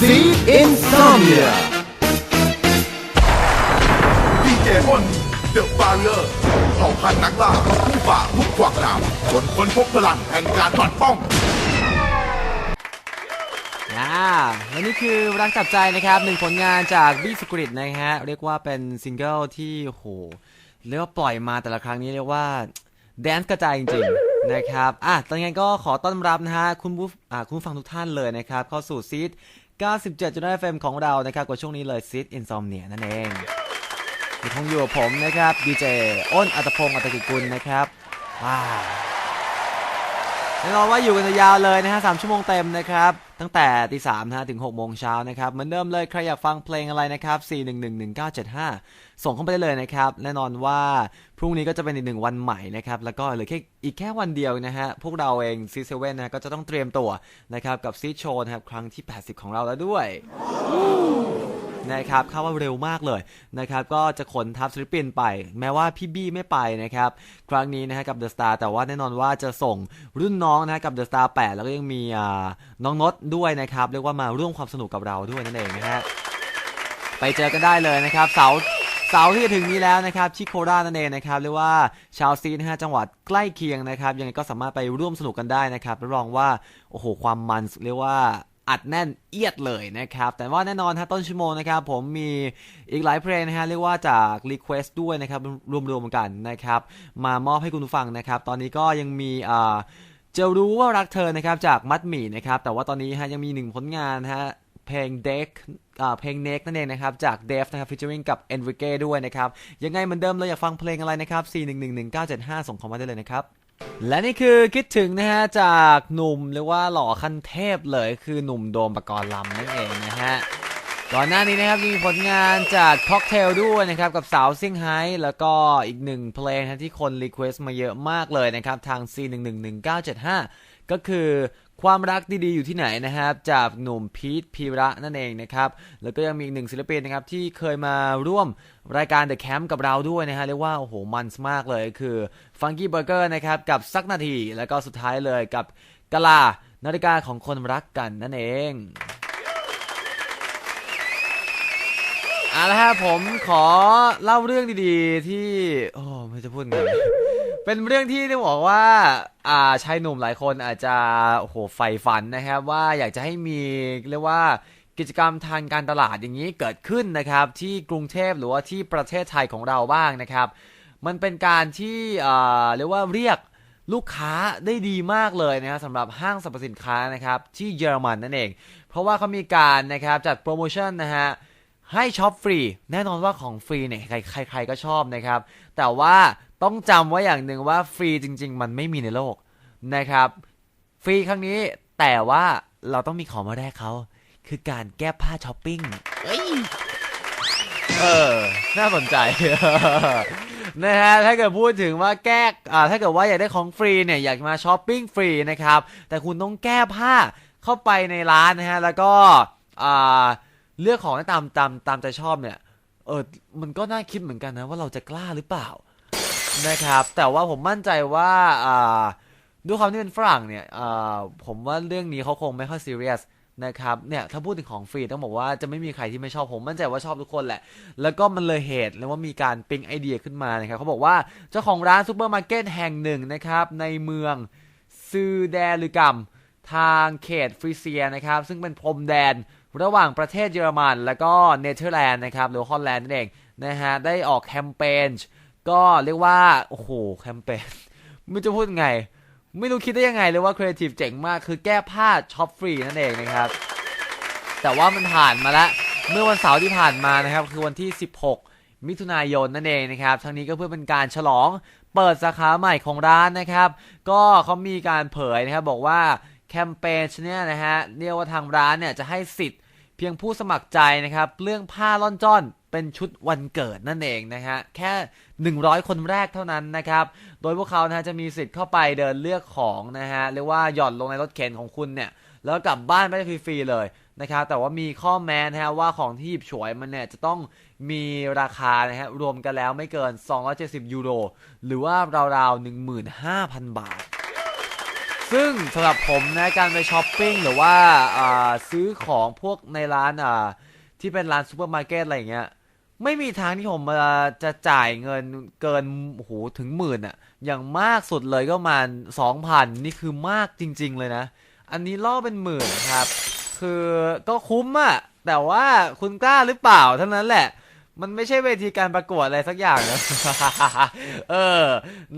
Seed Insomnia ดีเจอ้นเดอะบาร์เรอร์เผ่าพันธุ์นักล่าผู้ฝ่าทุกขวากหนามจนค้นพบพลังแห่งการปัดป้อง อ่าและนี่คือรักจับใจนะครับหนึ่งผลงานจากบี้สกริตนะฮะ เรียกว่าเป็นซิงเกิลที่โหเรียกว่าปล่อยมาแต่ละครั้งนี้เรียกว่าแดนซ์กระจายจริงๆนะครับ อะตอนนี้ก็ขอต้อนรับนะฮะคุณผู้อ่าคุณผู้ฟังทุกท่านเลยนะครับ เข้าสู่ซีด 97.5 FM ของเรานะครับกับช่วงนี้เลยซิดอินซอมเนียนั่นเองอยู่คงอยู่กับผมนะครับดีเจอ้นอัตพงศ์อัตกิจกุลนะครับว้าวแน่นอนว่าอยู่กันยาวเลยนะฮะสามชั่วโมงเต็มนะครับ ตั้งแต่ตีสามนะถึง6กโมงเช้านะครับเหมือนเดิมเลยใครอยากฟังเพลงอะไรนะครับ4 1 1 1 9 7 5 ส่งเข้าไปได้เลยนะครับ แน่นอนว่าพรุ่งนี้ก็จะเป็นอีกหนึ่งวันใหม่นะครับ แล้วก็เหลือแค่อีกแค่วันเดียวนะฮะ พวกเราเองซีเซเว่นนะก็จะต้องเตรียมตัวนะครับกับซีโชว์นะครับครั้งที่ 80 ของเราแล้วด้วย นะครับคาว่าเร็วมากเลยนะครับก็จะขนทัพศิลปินไป แม้ว่าพี่บี้ไม่ไปนะครับครั้งนี้นะฮะกับเดอะสตาร์แต่ว่าแน่นอนว่าจะส่งรุ่นน้องนะฮะกับเดอะสตาร์แแล้วก็ยังมีน้องนดด้วยนะครับเรียกว่ามาร่วมความสนุกกับเราด้วยนั่นเองนะฮะไปเจอกันได้เลยนะครับเสาร์เสาร์ที่จะถึงนี้แล้วนะครับที่โคราชนั่นเองนะครับเรียกว่าชาวซีนะฮะจังหวัดใกล้เคียงนะครับยังไงก็สามารถไปร่วมสนุกกันได้นะครับรับรองว่าโอ้โหความมันเรียกว่า อัดแน่นเอียดเลยนะครับ แต่ว่าแน่นอนฮะต้นชั่วโมงนะครับ ผมมีอีกหลายเพลงนะฮะเรียกว่าจากรีเควสต์ด้วยนะครับ รวมๆกันนะครับ มามอบให้คุณฟังนะครับ ตอนนี้ก็ยังมีอ่าจะรู้ว่ารักเธอนะครับจากมัดหมี่นะครับ แต่ว่าตอนนี้ฮะยังมีหนึ่งผลงานฮะเพลงเด็กอ่าเพลงเน็กนั่นเองนะครับ จากเดฟนะครับฟิชเชอริงกับเอนริเก้ด้วยนะครับ ยังไงเหมือนเดิมเราอยากฟังเพลงอะไรนะครับ 4111975 ส่งเข้ามาได้เลยนะครับ และนี่คือคิดถึงนะฮะจากหนุ่มหรือว่าหล่อขั้นเทพเลยคือหนุ่มโดมปกรณ์ลำนั่นเองนะฮะก่อนหน้านี้นะครับมีผลงานจากค็อกเทลด้วยนะครับกับสาวซิ่งไฮ้แล้วก็อีกหนึ่งเพลงที่คนรีเควสต์มาเยอะมากเลยนะครับทาง C111975 ก็คือความรักดีๆอยู่ที่ไหนนะครับ จากหนุ่มพีทพีระนั่นเองนะครับ แล้วก็ยังมีอีกหนึ่งศิลปินนะครับ ที่เคยมาร่วมรายการ The Camp กับเราด้วยนะฮะเรียกว่า โอ้โห มันมากเลยคือ Funky Burger นะครับ กับสักนาที แล้วก็สุดท้ายเลยกับกะลานาฬิกาของคนรักกันนั่นเองเอาละครับผมขอเล่าเรื่องดีๆ ที่ โอ้ไม่จะพูดไง เป็นเรื่องที่ได้บอกว่า อ่าชายหนุ่มหลายคนอาจจะโอ้โหใฝ่ฝันนะครับ ว่าอยากจะให้มีเรียกว่ากิจกรรมทางการตลาดอย่างนี้เกิดขึ้นนะครับ ที่กรุงเทพหรือว่าที่ประเทศไทยของเราบ้างนะครับ มันเป็นการที่อ่าเรียกว่าเรียกลูกค้าได้ดีมากเลยนะครับสำหรับห้างสรรพสินค้านะครับที่เยอรมันนั่นเอง เพราะว่าเขามีการนะครับจัดโปรโมชั่นนะฮะ ให้ช็อปฟรี แน่นอนว่าของฟรีเนี่ยใครใครก็ชอบนะครับ แต่ว่าต้องจำไว้อย่างหนึ่งว่าฟรีจริง ๆ มันไม่มีในโลกนะครับ ฟรีครั้งนี้แต่ว่าเราต้องมีของมาแลกเขาคือการแก้ผ้าช้อปปิ้งเอ้ยเออ น่าสนใจ นะฮะ ถ้าเกิดพูดถึงว่าแก้อ่าถ้าเกิดว่าอยากได้ของฟรีเนี่ย อยากมาช้อปปิ้งฟรีนะครับ แต่คุณต้องแก้ผ้าเข้าไปในร้านนะฮะ แล้วก็ อ่า เลือกของได้ตามตามตามใจชอบเนี่ย เออมันก็น่าคิดเหมือนกันนะว่าเราจะกล้าหรือเปล่านะครับ แต่ว่าผมมั่นใจว่าอ่าด้วยความที่เป็นฝรั่งเนี่ยอ่าผมว่าเรื่องนี้เขาคงไม่ค่อยซีเรียสนะครับเนี่ยถ้าพูดถึงของฟรีต้องบอกว่าจะไม่มีใครที่ไม่ชอบผมมั่นใจว่าชอบทุกคนแหละ แล้วก็มันเลยเหตุแล้วว่ามีการปิ๊งไอเดียขึ้นมานะครับเขาบอกว่าเจ้าของร้านซูเปอร์มาร์เก็ตแห่งหนึ่งนะครับในเมืองซือแดลือกัมทางเขตฟรีเซียนะครับซึ่งเป็นพรมแดน ระหว่างประเทศเยอรมันแล้วก็เนเธอร์แลนด์นะครับหรือฮอลแลนด์นั่นเองนะฮะได้ออกแคมเปญก็เรียกว่าโอ้โหแคมเปญไม่จะพูดไง ไม่รู้คิดได้ยังไงเลยว่าครีเอทีฟเจ๋งมากคือแก้ผ้าช็อปฟรีนั่นเองนะครับ แต่ว่ามันผ่านมาแล้วเมื่อวันเสาร์ที่ผ่านมานะครับ คือวันที่ 16 มิถุนายนนั่นเองนะครับ ทั้งนี้ก็เพื่อเป็นการฉลองเปิดสาขาใหม่ของร้านนะครับ ก็เขามีการเผยนะครับบอกว่าแคมเปญเนี่ยนะฮะเรียกว่าทางร้านเนี่ยจะให้สิทธิ์ เพียงผู้สมัครใจนะครับ เรื่องผ้าล่อนจ้อนเป็นชุดวันเกิดนั่นเองนะฮะแค่ 100 คนแรกเท่านั้นนะครับ โดยพวกเขานะฮะจะมีสิทธิ์เข้าไปเดินเลือกของนะฮะเรียกว่าหย่อนลงในรถเข็นของคุณเนี่ยแล้วกลับบ้านไม่ได้ฟรีๆเลยนะครับแต่ว่ามีข้อแม้นะฮะว่าของที่หยิบฉวยมันเนี่ยจะต้องมีราคานะฮะรวมกันแล้วไม่เกิน 270 ยูโร หรือว่าราวๆ 15,000 บาท ซึ่งสำหรับผมนะการไปช้อปปิ้งหรือว่าซื้อของพวกในร้านที่เป็นร้านซูเปอร์มาร์เก็ตอะไรอย่างเงี้ยไม่มีทางที่ผมจะจ่ายเงินเกินโอ้โหถึงหมื่นอะอย่างมากสุดเลยก็มาสองพันนี่คือมากจริง ๆ เลยนะ อันนี้ล่อเป็นหมื่นครับ คือก็คุ้มอะแต่ว่าคุณกล้าหรือเปล่าเท่านั้นแหละ มันไม่ใช่เวทีการประกวดอะไรสักอย่างนะเออ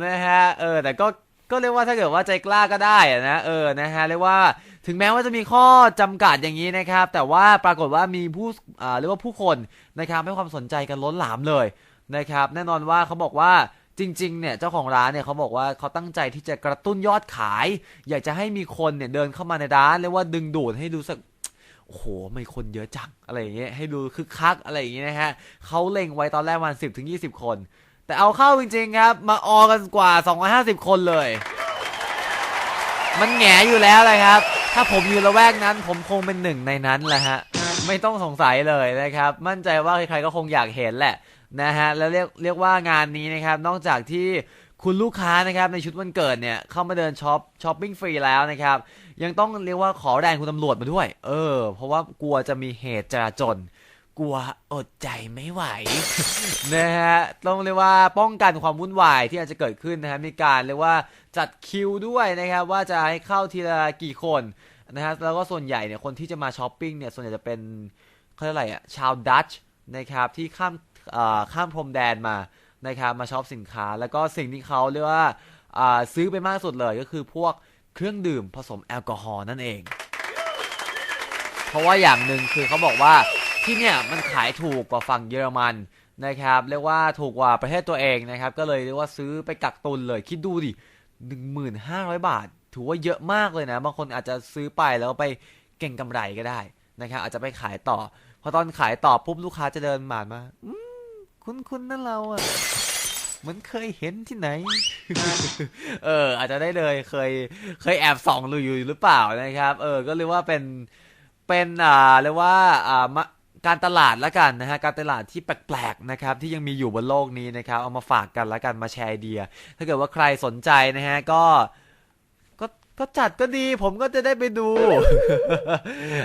นะฮะเออแต่ก็ ก็เรียกว่าถ้าเกิดว่าใจกล้าก็ได้นะเออนะฮะเรียกว่าถึงแม้ว่าจะมีข้อจำกัดอย่างนี้นะครับ แต่ว่าปรากฏว่ามีผู้อ่าเรียกว่าผู้คนนะครับให้ความสนใจกันล้นหลามเลยนะครับ แน่นอนว่าเขาบอกว่าจริงๆ เนี่ยเจ้าของร้านเนี่ยเขาบอกว่าเขาตั้งใจที่จะกระตุ้นยอดขาย อยากจะให้มีคนเนี่ยเดินเข้ามาในร้านเรียกว่าดึงดูดให้ดูสักโอ้โหไม่คนเยอะจังอะไรอย่างเงี้ยให้ดูคึกคักอะไรอย่างเงี้ยนะฮะเขาเล็งไว้ตอนแรกวัน 10ถึง20 คน แต่เอาเข้าจริงๆครับ มาออกันกว่า 250 คนเลย มันแหงอยู่แล้วเลยครับ ถ้าผมอยู่ละแวกนั้น ผมคงเป็นหนึ่งในนั้นแหละฮะ ไม่ต้องสงสัยเลยนะครับ มั่นใจว่าใครๆก็คงอยากเห็นแหละนะฮะ แล้วเรียกเรียกว่างานนี้นะครับ นอกจากที่คุณลูกค้านะครับในชุดวันเกิดเนี่ยเข้ามาเดินช็อปช้อปปิ้งฟรีแล้วนะครับ ยังต้องเรียกว่าขอแรงคุณตำรวจมาด้วย เออ เพราะว่ากลัวจะมีเหตุจราจน กลัวอดใจไม่ไหว นะฮะต้องเรียกว่าป้องกันความวุ่นวายที่อาจจะเกิดขึ้นนะฮะมีการเรียกว่าจัดคิวด้วยนะครับว่าจะให้เข้าทีละกี่คนนะฮะแล้วก็ส่วนใหญ่เนี่ยคนที่จะมาช้อปปิ้งเนี่ยส่วนใหญ่จะเป็นเขาเรียกอะไรอะชาวดัตช์นะครับที่ข้ามข้ามพรมแดนมานะครับมาช็อปสินค้า แล้วก็สิ่งที่เขาเรียกว่าซื้อไปมากสุดเลยก็คือพวกเครื่องดื่มผสมแอลกอฮอล์นั่นเอง เพราะว่าอย่างหนึ่งคือเขาบอกว่า ที่เนี่ยมันขายถูกกว่าฝั่งเยอรมันนะครับเรียกว่าถูกกว่าประเทศตัวเองนะครับ ก็เลยเรียกว่าซื้อไปกักตุนเลยคิดดูดิหนึ่งหมื่นห้าร้อยบาท ถือว่าเยอะมากเลยนะ บางคนอาจจะซื้อไปแล้วไปเก่งกำไรก็ได้นะครับ อาจจะไปขายต่อ พอตอนขายต่อปุ๊บลูกค้าจะเดินมามาอืมคุ้นนั่นเราอะเหมือนเคยเห็นที่ไหน เออ อาจจะได้เลยเคยเคยแอบส่องดูอยู่หรือเปล่านะครับ เออ ก็เรียกว่าเป็นเป็นอ่าเรียกว่าอ่ามะ การตลาดละกันนะฮะการตลาดที่แปลกๆนะครับที่ยังมีอยู่บนโลกนี้นะครับเอามาฝากกันละกันมาแชร์ไอเดีย ถ้าเกิดว่าใครสนใจนะฮะก็ ก็จัดก็ดีผมก็จะได้ไปดู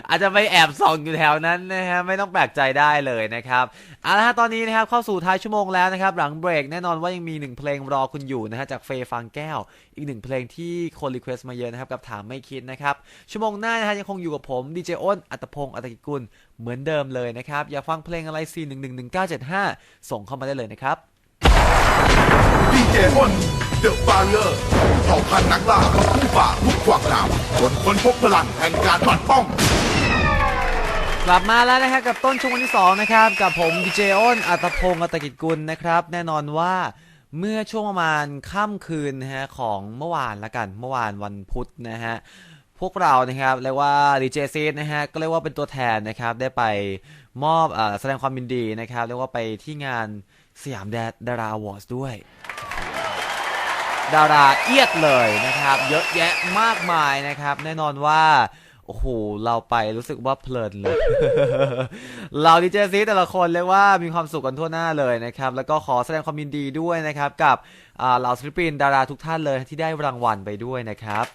อาจจะไปแอบส่องอยู่แถวนั้นนะฮะไม่ต้องแปลกใจได้เลยนะครับเอาละฮะตอนนี้นะครับเข้าสู่ท้ายชั่วโมงแล้วนะครับ หลังเบรกแน่นอนว่ายังมีหนึ่งเพลงรอคุณอยู่นะฮะจากเฟย์ฟางแก้ว อีกหนึ่งเพลงที่คนรีเควสต์มาเยอะนะครับกับถามไม่คิดนะครับชั่วโมงหน้านะฮะยังคงอยู่กับผมดีเจอ้นอัตพงศ์อัตกิกุลเหมือนเดิมเลยนะครับอยากฟังเพลงอะไร4 1 1 1 9 7 5 ส่งเข้ามาได้เลยนะครับ ดีเจอ้นเดอะบาร์เออร์เผ่าพันธุ์นักล่าผู้ฝ่าทุกขวากหนามจนคนพบพลังแห่งการปัดป้อง กลับมาแล้วนะครับกับต้นช่วงวันที่2นะครับกับผมดีเจอ้นอัตพงศ์อัตกิจกุลนะครับ แน่นอนว่าเมื่อช่วงประมาณค่ำคืนนะฮะของเมื่อวานละกันเมื่อวานวันพุธนะฮะพวกเรานะครับเรียกว่าดีเจซีนะฮะก็เรียกว่าเป็นตัวแทนนะครับได้ไปมอบอแสดงความยินดีนะครับเรียกว่าไปที่งาน สยามแดดาราอวอร์ดด้วย ดาราเอียดเลยนะครับ เยอะแยะมากมายนะครับ แน่นอนว่าโอ้โห เราไปรู้สึกว่าเพลินเลย เราดีเจซีแต่ละคนเรียว่ามีความสุขกันทั่วหน้าเลยนะครับ แล้วก็ขอแสดงความยินดีด้วยนะครับ กับเหล่าศิลปินดาราทุกท่านเลยที่ได้รางวัลไปด้วยนะครับ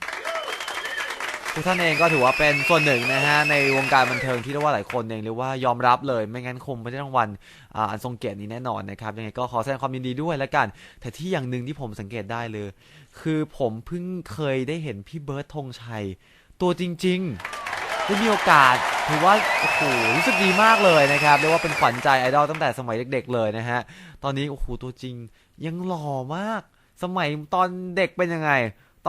ทุกท่านเองก็ถือว่าเป็นส่วนหนึ่งนะฮะในวงการบันเทิงที่เรียกว่าหลายคนเองเรียกว่ายอมรับเลย ไม่งั้นคงไม่ได้รางวัลอันทรงเกียรตินี้แน่นอนนะครับยังไงก็ขอแสดงความยินดีด้วยแล้วกัน แต่ที่อย่างหนึ่งที่ผมสังเกตได้เลย คือผมเพิ่งเคยได้เห็นพี่เบิร์ดธงชัย ตัวจริง ๆ ได้มีโอกาสถือว่าโอ้โหรู้สึกดีมากเลยนะครับเรียกว่าเป็นขวัญใจไอดอลตั้งแต่สมัยเด็ก ๆ เลยนะฮะตอนนี้โอ้โหตัวจริงยังหล่อมาก สมัยตอนเด็กเป็นยังไง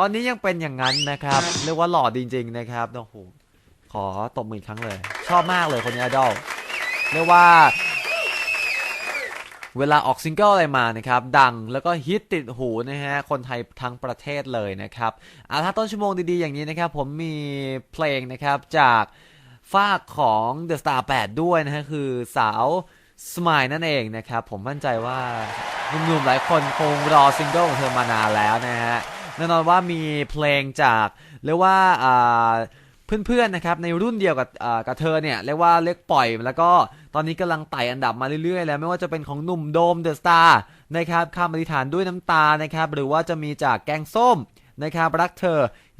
ตอนนี้ยังเป็นอย่างนั้นนะครับ เรียกว่าหล่อจริง ๆ นะครับโอ้โหขอตบมืออีกครั้งเลย ชอบมากเลยคนนี้ไอดอลเรียกว่า เวลาออกซิงเกิลอะไรมานะครับ ดังแล้วก็ฮิตติดหูนะฮะ คนไทยทั้งประเทศเลยนะครับเอาถ้าต้นชั่วโมงดีๆอย่างนี้นะครับ ผมมีเพลงนะครับจากฝากของ The Star 8 ด้วยนะฮะ คือสาวสมายนั่นเองนะครับ ผมมั่นใจว่าหนุ่มๆหลายคนคงรอซิงเกิลของเธอมานานแล้วนะฮะ แน่นอนว่ามีเพลงจากเรียกว่าเพื่อนๆนะครับในรุ่นเดียวกับกับเธอเนี่ยเรียกว่าเรียกปล่อย แล้วก็ตอนนี้กำลังไต่อันดับมาเรื่อยๆ แล้วไม่ว่าจะเป็นของหนุ่มโดมเดอะสตาร์นะครับข้ามอธิษฐานด้วยน้ำตานะครับหรือว่าจะมีจากแกงส้มนะครับรักเธอ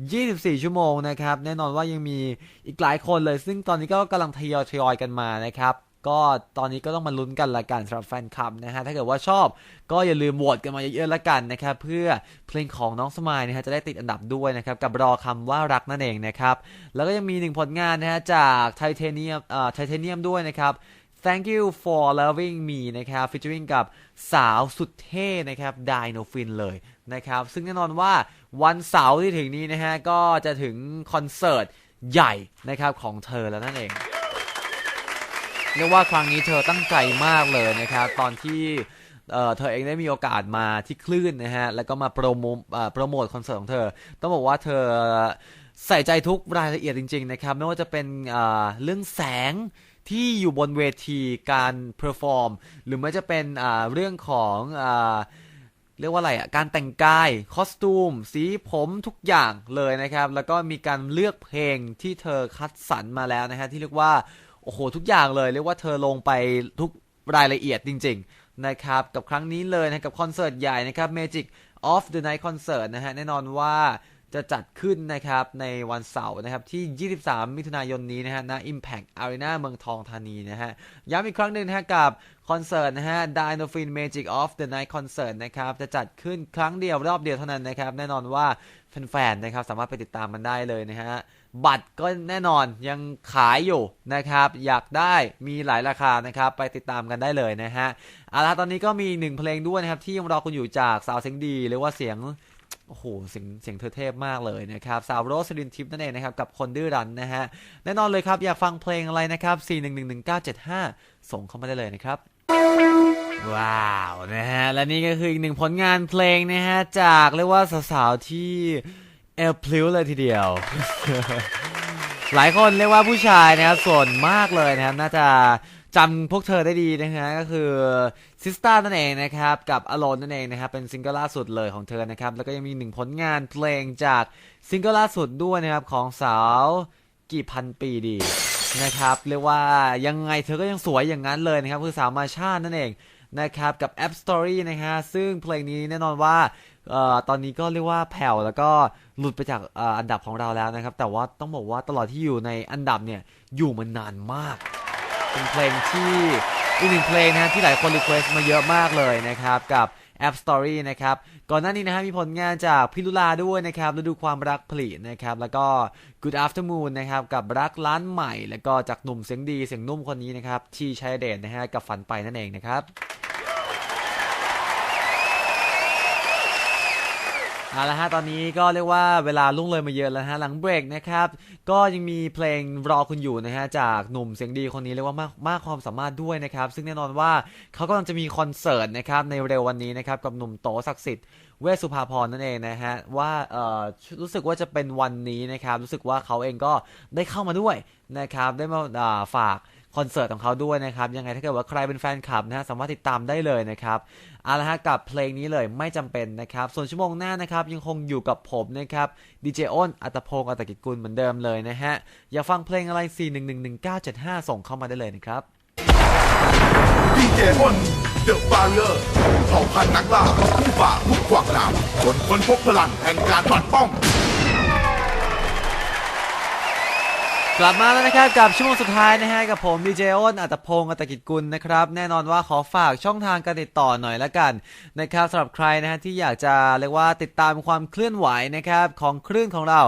24 ชั่วโมงนะครับแน่นอนว่ายังมีอีกหลายคนเลย ซึ่งตอนนี้ก็กำลังทยอยทยอยกันมานะครับ ก็ตอนนี้ก็ต้องมาลุ้นกันละกันสำหรับแฟนคลับนะฮะ ถ้าเกิดว่าชอบก็อย่าลืมโหวตกันมาเยอะๆละกันนะครับ เพื่อเพลงของน้องสมายนะฮะจะได้ติดอันดับด้วยนะครับ กับรอคำว่ารักนั่นเองนะครับ แล้วก็ยังมีหนึ่งผลงานนะฮะจากไทเทเนียมเอ่อไทเทเนียมด้วยนะครับ Thank you for loving me นะครับ featuring กับสาวสุดเท่นะครับ d i n o f i n เลยนะครับ ซึ่งแน่นอนว่าวันเสาร์ที่ถึงนี้นะฮะ ก็จะถึงคอนเสิร์ตใหญ่นะครับของเธอแล้วนั่นเอง เรียกว่าครั้งนี้เธอตั้งใจมากเลยนะครับ ตอนที่เธอเองได้มีโอกาสมาที่คลื่นนะฮะ แล้วก็มาโปรโมโปรโมทคอนเสิร์ตของเธอ ต้องบอกว่าเธอใส่ใจทุกรายละเอียดจริง ๆ นะครับ ไม่ว่าจะเป็นเรื่องแสงที่อยู่บนเวทีการเพอร์ฟอร์ม หรือไม่จะเป็นเรื่องของอเรียกว่าอะไรอะ การแต่งกาย คอสตูม สีผมทุกอย่างเลยนะครับ แล้วก็มีการเลือกเพลงที่เธอคัดสรรมาแล้วนะฮะที่เรียกว่า โอ้โห ทุกอย่างเลยเรียกว่าเธอลงไปทุกรายละเอียดจริง ๆ นะครับ กับครั้งนี้เลยนะกับคอนเสิร์ตใหญ่นะครับ Magic of the Night Concert นะฮะแน่นอนว่าจะจัดขึ้นนะครับในวันเสาร์นะครับที่ 23 มิถุนายนนี้นะฮะณ Impact Arena เมืองทองธานีนะฮะย้ำอีกครั้งหนึ่งนะฮะกับคอนเสิร์ตนะฮะ Dino Fin Magic of the Night Concert นะครับจะจัดขึ้นครั้งเดียวรอบเดียวเท่านั้นนะครับแน่นอนว่าแฟนๆนะครับสามารถไปติดตามมันได้เลยนะฮะ บัตรก็แน่นอนยังขายอยู่นะครับ อยากได้มีหลายราคานะครับ ไปติดตามกันได้เลยนะฮะเอาละตอนนี้ก็มีหนึ่งเพลงด้วยนะครับ ที่ยังรอคุณอยู่จากสาวเสียงดีหรือว่าเสียงโอ้โหเสียงเสียงเธอเทพมากเลยนะครับสาวโรสลินทิพย์นั่นเองนะครับ กับคนดื้อรั้นนะฮะแน่นอนเลยครับ อยากฟังเพลงอะไรนะครับ 4111975 ส่งเข้ามาได้เลยนะครับ ว้าวนะฮะและนี่ก็คืออีกหนึ่งผลงานเพลงนะฮะจากเรียกว่าสาวๆที่ เอลพลิ้วเลยทีเดียว หลายคนเรียกว่าผู้ชายนะครับส่วนมากเลยนะครับ น่าจะจำพวกเธอได้ดีนะฮะก็คือซิสตานั่นเองนะครับ กับอโลนนั่นเองนะครับ เป็นซิงเกิลล่าสุดเลยของเธอนะครับ แล้วก็ยังมีหนึ่งผลงานเพลงจากซิงเกิลล่าสุดด้วยนะครับ ของสาวกี่พันปีดีนะครับ เรียกว่ายังไงเธอก็ยังสวยอย่างนั้นเลยนะครับ คือสาวมาชานั่นเองนะครับ กับ App Story นะฮะซึ่งเพลงนี้แน่นอนว่า ตอนนี้ก็เรียกว่าแผ่วแล้วก็หลุดไปจากอ,อันดับของเราแล้วนะครับ แต่ว่าต้องบอกว่าตลอดที่อยู่ในอันดับเนี่ยอยู่มานานมาก เป็นเพลงที่อีกหนึ่งเพลงนะที่หลายคนรีเควสต์มาเยอะมากเลยนะครับกับ App Story นะครับ ก่อนหน้านี้นะฮะมีผลงานจากพิลุลาด้วยนะครับฤดูความรักผลินะครับ แล้วก็ Good Afternoon นะครับ กับรักล้านใหม่ แล้วก็จากหนุ่มเสียงดีเสียงนุ่มคนนี้นะครับ ที่ชัยเดชนะฮะกับฝันไปนั่นเองนะครับ เอาละฮะตอนนี้ก็เรียกว่าเวลาล่วงเลยมาเยอะแล้วฮะหลังเบรกนะครับก็ยังมีเพลงรอคุณอยู่นะฮะจากหนุ่มเสียงดีคนนี้เรียกว่ามากมากความสามารถด้วยนะครับซึ่งแน่นอนว่าเขากำลังจะมีคอนเสิร์ตนะครับในเร็ววันนี้นะครับกับหนุ่มโตศักดิ์สิทธิ์เวสุภาพรนั่นเองนะฮะว่าเอ่อรู้สึกว่าจะเป็นวันนี้นะครับรู้สึกว่าเขาเองก็ได้เข้ามาด้วยนะครับได้มาฝาก คอนเสิร์ตของเขาด้วยนะครับ ยังไงถ้าเกิดว่าใครเป็นแฟนคลับนะฮะสามารถติดตามได้เลยนะครับเอาละฮะกับเพลงนี้เลยไม่จำเป็นนะครับ ส่วนชั่วโมงหน้านะครับ ยังคงอยู่กับผมนะครับดีเจอ้นอัตพงศ์อัตกิจกุลเหมือนเดิมเลยนะฮะ อยากฟังเพลงอะไร 4111975 ส่งเข้ามาได้เลยนะครับดีเจอ้นเดอะบาร์เออร์เผ่าพันธุ์นักล่าผู้ฝ่าทุกขวากหนามจนคนพบพลังแห่งการปัดป้อง กลับมาแล้วนะครับกับชั่วโมงสุดท้ายนะฮะกับผมดีเจอ้นอัตพงศ์อัตกิจกุลนะครับแน่นอนว่าขอฝากช่องทางการติดต่อหน่อยละกันนะครับสำหรับใครนะฮะที่อยากจะเรียกว่าติดตามความเคลื่อนไหวนะครับของคลื่นของเรา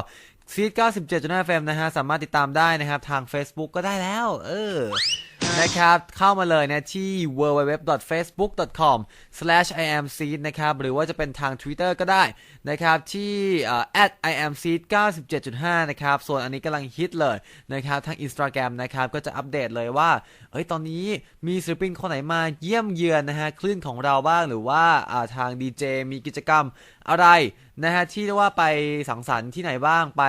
ซีด97.5 FM นะฮะสามารถติดตามได้นะครับทาง Facebook ก็ได้แล้ว เออ นะครับ เข้ามาเลยนะที่ www.facebook.com/iamseed นะครับ หรือว่าจะเป็นทาง Twitter ก็ได้นะครับ ที่ @iamseed97.5 นะครับ ส่วนอันนี้กำลังฮิตเลยนะครับ ทาง Instagram นะครับ ก็จะอัปเดตเลยว่า เอ้ย ตอนนี้มีศิลปินคนไหนมาเยี่ยมเยือนนะฮะ คลื่นของเราบ้าง หรือว่าอ่าทางดีเจมีกิจกรรมอะไร นะฮะที่เรียกว่าไปสังสรรค์ที่ไหนบ้างไป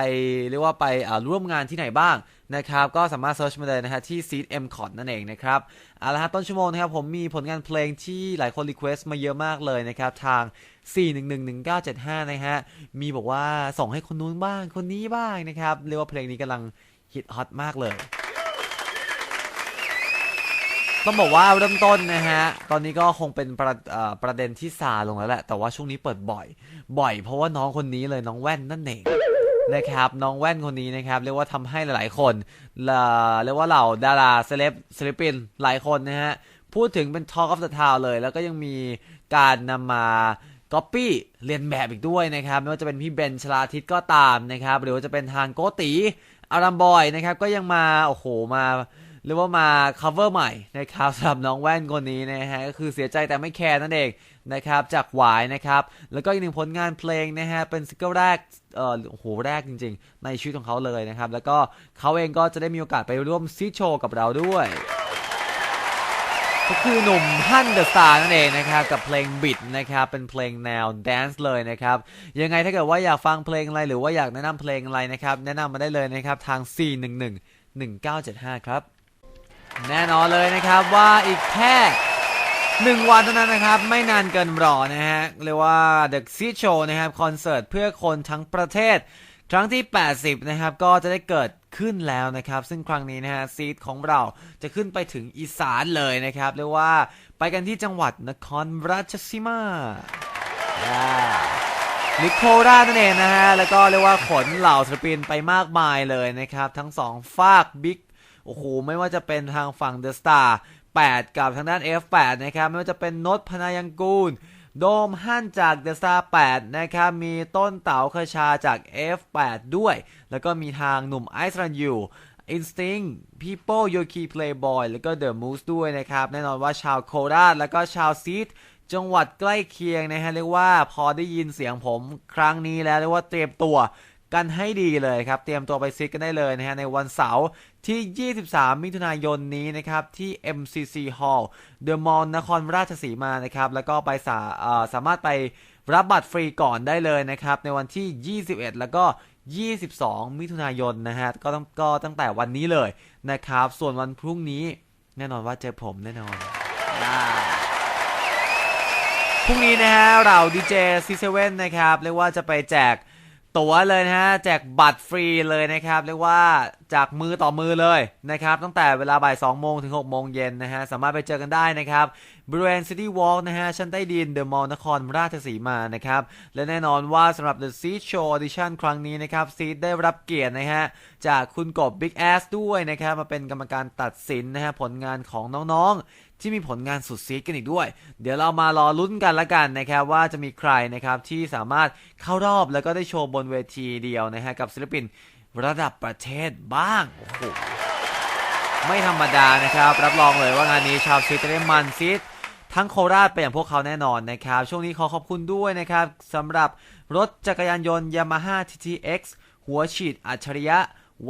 เรียกว่าไปร่วมงานที่ไหนบ้างนะครับก็สามารถเซิร์ชมาเลยนะฮะที่ Seed M c o t นั่นเองนะครับเอาละฮะต้นชั่วโมงนะครับผมมีผลงานเพลงที่หลายคนรีเควสต์มาเยอะมากเลยนะครับทาง 4111975 นะฮะมีบอกว่าส่งให้คนนู้นบ้างคนนี้บ้างนะครับเรียกว่าเพลงนี้กำลังฮิตฮอตมากเลย ต้องบอกว่าเริ่มต้นนะฮะ ตอนนี้ก็คงเป็นประประเด็นที่ซาลงแล้วแหละ แต่ว่าช่วงนี้เปิดบ่อย บ่อยเพราะว่าน้องคนนี้เลยน้องแว่นนั่นเองนะครับน้องแว่นคนนี้นะครับเรียกว่าทำให้หลายๆคนเรียกว่าเหล่าดาราเซเลบศิลปินหลายคนนะฮะพูดถึงเป็น Talk of the Town เลย แล้วก็ยังมีการนำมาก๊อปปี้เรียนแบบอีกด้วยนะครับ ไม่ว่าจะเป็นพี่เบนชลาทิศก็ตามนะครับ หรือว่าจะเป็นทางโกติอารัมบอยนะครับ ก็ยังมา โอ้โห มา เรียกว่ามา cover ใหม่นะครับสำหรับน้องแว่นคนนี้นะฮะก็คือเสียใจแต่ไม่แคร์นั่นเองนะครับจากหวายนะครับแล้วก็อีกหนึ่งผลงานเพลงนะฮะเป็นซิงเกิลแรกเอ่อโหแรกจริง ๆ ในชีวิตของเขาเลยนะครับแล้วก็เขาเองก็จะได้มีโอกาสไปร่วมซีโชว์กับเราด้วยก็คือหนุ่มฮันเดอะสตาร์นั่นเองนะครับกับเพลงบิดนะครับเป็นเพลงแนวแดนซ์เลยนะครับยังไงถ้าเกิดว่าอยากฟังเพลงอะไรหรือว่าอยากแนะนำเพลงอะไรนะครับแนะนำมาได้เลยนะครับทาง 411 1975 ครับ แน่นอนเลยนะครับว่าอีกแค่หนึ่งวันเท่านั้นนะครับ ไม่นานเกินรอนะฮะเรียกว่า The Seed Show นะครับ คอนเสิร์ตเพื่อคนทั้งประเทศ ครั้งที่ 80 นะครับ ก็จะได้เกิดขึ้นแล้วนะครับ ซึ่งครั้งนี้นะฮะซีดของเราจะขึ้นไปถึงอีสานเลยนะครับ เรียกว่าไปกันที่จังหวัดนครราชสีมาอ่าหรือโคราชนั่นเองนะฮะ แล้วก็เรียกว่าขนเหล่าศิลปินไปมากมายเลยนะครับ ทั้งสองฝากบิ๊ก โอ้โห ไม่ว่าจะเป็นทางฝั่ง The Star 8กับทางด้าน F8 นะครับ ไม่ว่าจะเป็นนศพนายังกูล โดมฮั่นจาก The Star 8นะครับ มีต้นเต๋าคชาจาก F8 ด้วย แล้วก็มีทางหนุ่มไอซ์รันยู Instinct People Yoki Playboy แล้วก็ The Moose ด้วยนะครับ แน่นอนว่าชาวโคราชแล้วก็ชาวซีดจังหวัดใกล้เคียงนะฮะเรียกว่าพอได้ยินเสียงผมครั้งนี้แล้วเรียกว่าเตรียมตัว กันให้ดีเลยครับ เตรียมตัวไปซิกกันได้เลยนะฮะในวันเสาร์ที่ 23 มิถุนายนนี้นะครับที่ MCC Hall The Mall นครราชสีมานะครับแล้วก็ไปสาสามารถไปรับบัตรฟรีก่อนได้เลยนะครับในวันที่ 21 แล้วก็ 22 มิถุนายนนะฮะก็ต้องก็ตั้งแต่วันนี้เลยนะครับส่วนวันพรุ่งนี้แน่นอนว่าเจอผมแน่นอนพรุ่งนี้นะฮะเราดีเจซีเซเว่นนะครับเรียกว่าจะไปแจก ตั๋วเลยนะฮะแจกบัตรฟรีเลยนะครับเรียกว่า จากมือต่อมือเลยนะครับตั้งแต่เวลาบ่าย2โมงถึง6โมงเย็นนะฮะสามารถไปเจอกันได้นะครับบริเวณซิตี้วอล์กนะฮะชั้นใต้ดินเดอะมอลล์นครราชสีมานะครับและแน่นอนว่าสำหรับ The Seed Show Audition ครั้งนี้นะครับซีดได้รับเกียรตินะฮะจากคุณกบ Big Ass ด้วยนะครับมาเป็นกรรมการตัดสินนะฮะผลงานของน้องๆ ที่มีผลงานสุดซีดกันอีกด้วย เดี๋ยวเรามารอลุ้นกันละกันนะครับว่าจะมีใครนะครับที่สามารถเข้ารอบแล้วก็ได้โชว์บนเวทีเดียวนะฮะกับศิลปิน ระดับประเทศบ้าง โอ้โห ไม่ธรรมดานะครับ รับรองเลยว่างานนี้ชาวซีจะได้มันซีดทั้งโคราชไปอย่างพวกเขาแน่นอนนะครับ ช่วงนี้ขอขอบคุณด้วยนะครับสำหรับรถจักรยานยนต์ Yamaha TTX หัวฉีดอัจฉริยะ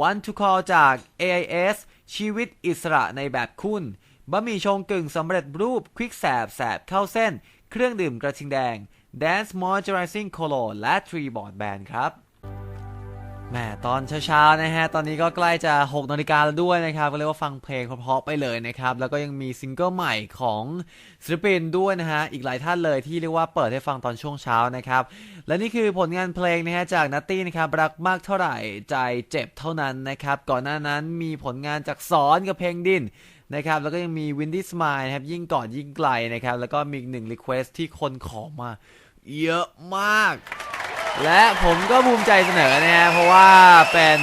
One to Call จาก AIS ชีวิตอิสระในแบบคุณบะหมี่ชงกึ่งสำเร็จรูปควิกแสบแสบเข้าเส้น เครื่องดื่มกระทิงแดง Dance Moisturizing Cologne และ Tree Board Band ครับ แหมตอนเช้าๆนะฮะ ตอนนี้ก็ใกล้จะ 6นาฬิกาแล้วด้วยนะครับ ก็เรียกว่าฟังเพลงเพราะๆไปเลยนะครับ แล้วก็ยังมีซิงเกิลใหม่ของศิลปินด้วยนะฮะ อีกหลายท่านเลยที่เรียกว่าเปิดให้ฟังตอนช่วงเช้านะครับ และนี่คือผลงานเพลงนะฮะจากนัตตี้นะครับ รักมากเท่าไหร่ใจเจ็บเท่านั้นนะครับ ก่อนหน้านั้นมีผลงานจากสอนกับเพลงดินนะครับ แล้วก็ยังมี Windy Smile นะครับยิ่งก่อนยิ่งไกลนะครับ แล้วก็มีอีกหนึ่งรีเควสที่คนขอมาเยอะมาก และผมก็ภูมิใจเสนอนะฮะเพราะว่าเป็น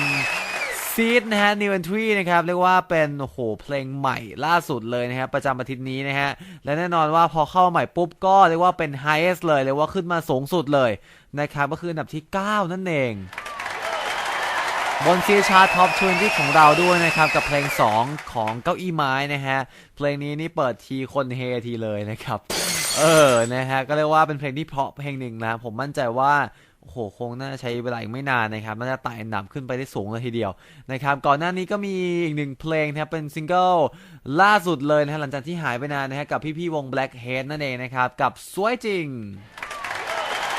ซีดนะฮะ New Entry นะครับเรียกว่าเป็นโอ้โหเพลงใหม่ล่าสุดเลยนะครับประจำอาทิตย์นี้นะฮะและแน่นอนว่าพอเข้ามาใหม่ปุ๊บก็เรียกว่าเป็น highest เลยเรียกว่าขึ้นมาสูงสุดเลยนะครับก็คืออันดับที่ 9 นั่นเอง บนซีชาร์ท็อป20ของเราด้วยนะครับ กับเพลง 2 ของเก้าอี้ไม้นะฮะเพลงนี้นี่เปิดทีคนเฮทีเลยนะครับ เออนะฮะก็เรียกว่าเป็นเพลงที่เพราะเพลงหนึ่งนะผมมั่นใจว่า โอ้โหคงน่าใช้เวลาอีกไม่นานนะครับน่าจะไต่อันดับขึ้นไปได้สูงเลยทีเดียวนะครับก่อนหน้านี้ก็มีอีกหนึ่งเพลงนะครับเป็นซิงเกิลล่าสุดเลยนะฮะหลังจากที่หายไปนานนะฮะกับพี่ๆวง Blackhead นั่นเองนะครับกับสวยจริง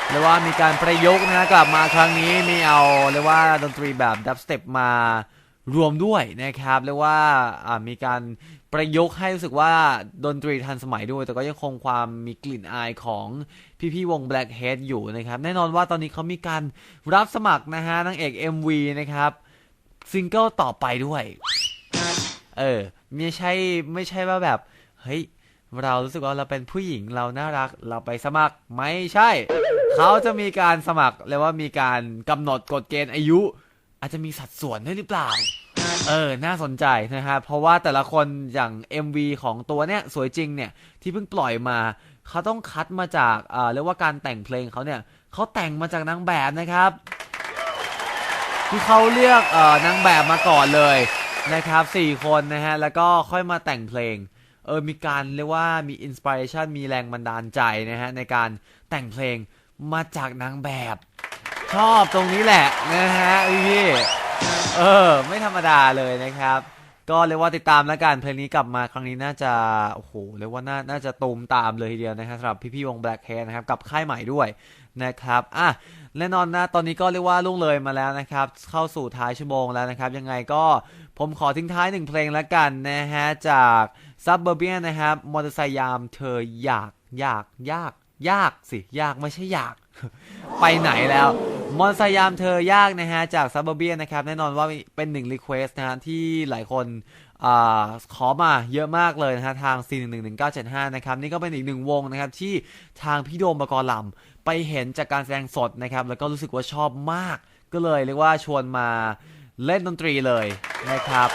เรียกว่ามีการประยุกต์นะกลับมาครั้งนี้มีเอาเรียกว่าดนตรีแบบดับสเต็ปมารวมด้วยนะครับเรียกว่าอ่ามีการประยุกต์ให้รู้สึกว่าดนตรีทันสมัยด้วย แต่ก็ยังคงความมีกลิ่นอายของ พี่ๆวง Blackhead อยู่นะครับ แน่นอนว่าตอนนี้เขามีการรับสมัครนะฮะนางเอก MV นะครับซิงเกิลต่อไปด้วย เออ ไม่ใช่ไม่ใช่ว่าแบบ เฮ้ย เรารู้สึกว่าเราเป็นผู้หญิงเราน่ารัก เราไปสมัครไม่ใช่ เขาจะมีการสมัครเรียว่ามีการกำหนดกฎเกณฑ์อายุ อาจจะมีสัดส่วนด้วยหรือเปล่า เออ น่าสนใจนะครับเพราะว่าแต่ละคนอย่าง MV ของตัวเนี้ยสวยจริงเนี่ยที่เพิ่งปล่อยมา เขาต้องคัดมาจากเรียกว่าการแต่งเพลงเขาเนี่ยเขาแต่งมาจากนางแบบนะครับ ที่เขาเลือกนางแบบมาก่อนเลยนะครับสี่คนนะฮะแล้วก็ค่อยมาแต่งเพลงเออมีการเรียกว่ามีอินสปิเรชันมีแรงบันดาลใจนะฮะในการแต่งเพลงมาจากนางแบบ ชอบตรงนี้แหละนะฮะพี่เออไม่ธรรมดาเลยนะครับ ก็เรียกว่าติดตามแล้วกันเพลงนี้กลับมาครั้งนี้น่าจะโอ้โหเรียกว่าน่าน่าจะตูมตามเลยทีเดียวนะครับสำหรับพี่ๆวง Black Hair นะครับกับค่ายใหม่ด้วยนะครับอะแน่นอนนะตอนนี้ก็เรียกว่าล่วงเลยมาแล้วนะครับ เข้าสู่ท้ายชั่วโมงแล้วนะครับ ยังไงก็ผมขอทิ้งท้ายหนึ่งเพลงแล้วกันนะฮะจาก Suburban นะครับมอเตอร์ไซค์ยามเธออยากอยากยากยากสิ ยากไม่ใช่อยาก ไปไหนแล้วมอนสยามเธอยากนะฮะ จากซับเบอร์เบียนะครับ แน่นอนว่าเป็นหนึ่งรีเควสนะฮะ ที่หลายคนอขอมาเยอะมากเลยนะฮะ ทาง4 1 1 1 9 7 5 นะครับ นี่ก็เป็นอีกหนึ่งวงนะครับ ที่ทางพี่โดมปกรณ์ลำไปเห็นจากการแสดงสดนะครับ แล้วก็รู้สึกว่าชอบมาก ก็เลยเรียกว่าชวนมาเล่นดนตรีเลยนะครับ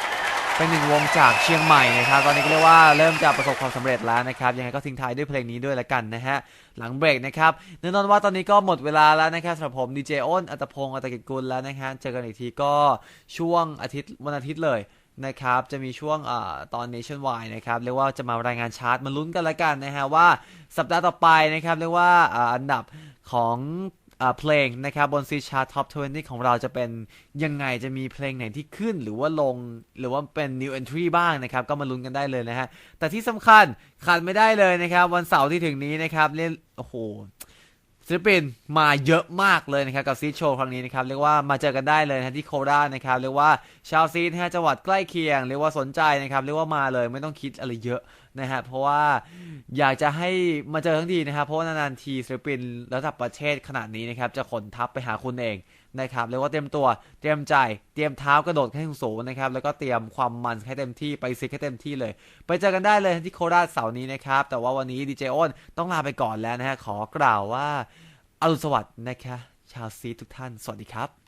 เป็นหนึ่งวงจากเชียงใหม่นะครับตอนนี้ก็เรียกว่าเริ่มจะประสบความสำเร็จแล้วนะครับยังไงก็ทิ้งท้ายด้วยเพลงนี้ด้วยละกันนะฮะหลังเบรกนะครับแน่นอนว่าตอนนี้ก็หมดเวลาแล้วนะครับสำหรับผมดีเจอ้นอัตพงศ์อัตกิจกุลแล้วนะฮะเจอกันอีกทีก็ช่วงอาทิตย์วันอาทิตย์เลยนะครับจะมีช่วงอตอน nationwide นะครับเรียกว่าจะมารายงานชาร์ตมาลุ้นกันละกันนะฮะว่าสัปดาห์ต่อไปนะครับเรียกว่าอันดับของ เพลงนะครับบนซีชาร์ท็อป20 ของเราจะเป็นยังไงจะมีเพลงไหนที่ขึ้นหรือว่าลงหรือว่าเป็น new entry บ้างนะครับ ก็มาลุ้นกันได้เลยนะฮะ แต่ที่สำคัญขาดไม่ได้เลยนะครับ วันเสาร์ที่ถึงนี้นะครับเล่นโอ้โหศิลปินมาเยอะมากเลยนะครับกับซีโชว์ครั้งนี้นะครับเรียกว่ามาเจอกันได้เลยนะที่โคราชนะครับเรียกว่าชาวซีนะฮะจังหวัดใกล้เคียงเรียกว่าสนใจนะครับเรียกว่ามาเลยไม่ต้องคิดอะไรเยอะ นะฮะเพราะว่าอยากจะให้มาเจอทั้งทีนะครับ เพราะว่านานๆทีศิลปินระดับประเทศขนาดนี้นะครับจะขนทัพไปหาคุณเองนะครับเรียกว่าเตรียมตัวเตรียมใจเตรียมเท้ากระโดดให้สูงนะครับแล้วก็เตรียมความมันให้เต็มที่ไปซิกให้เต็มที่เลย ไปเจอกันได้เลยที่โคราชเสาร์นี้นะครับ แต่ว่าวันนี้ดีเจอ้นต้องลาไปก่อนแล้วนะฮะขอกล่าวว่าอรุณสวัสดิ์นะคะ ชาวซีทุกท่าน สวัสดีครับ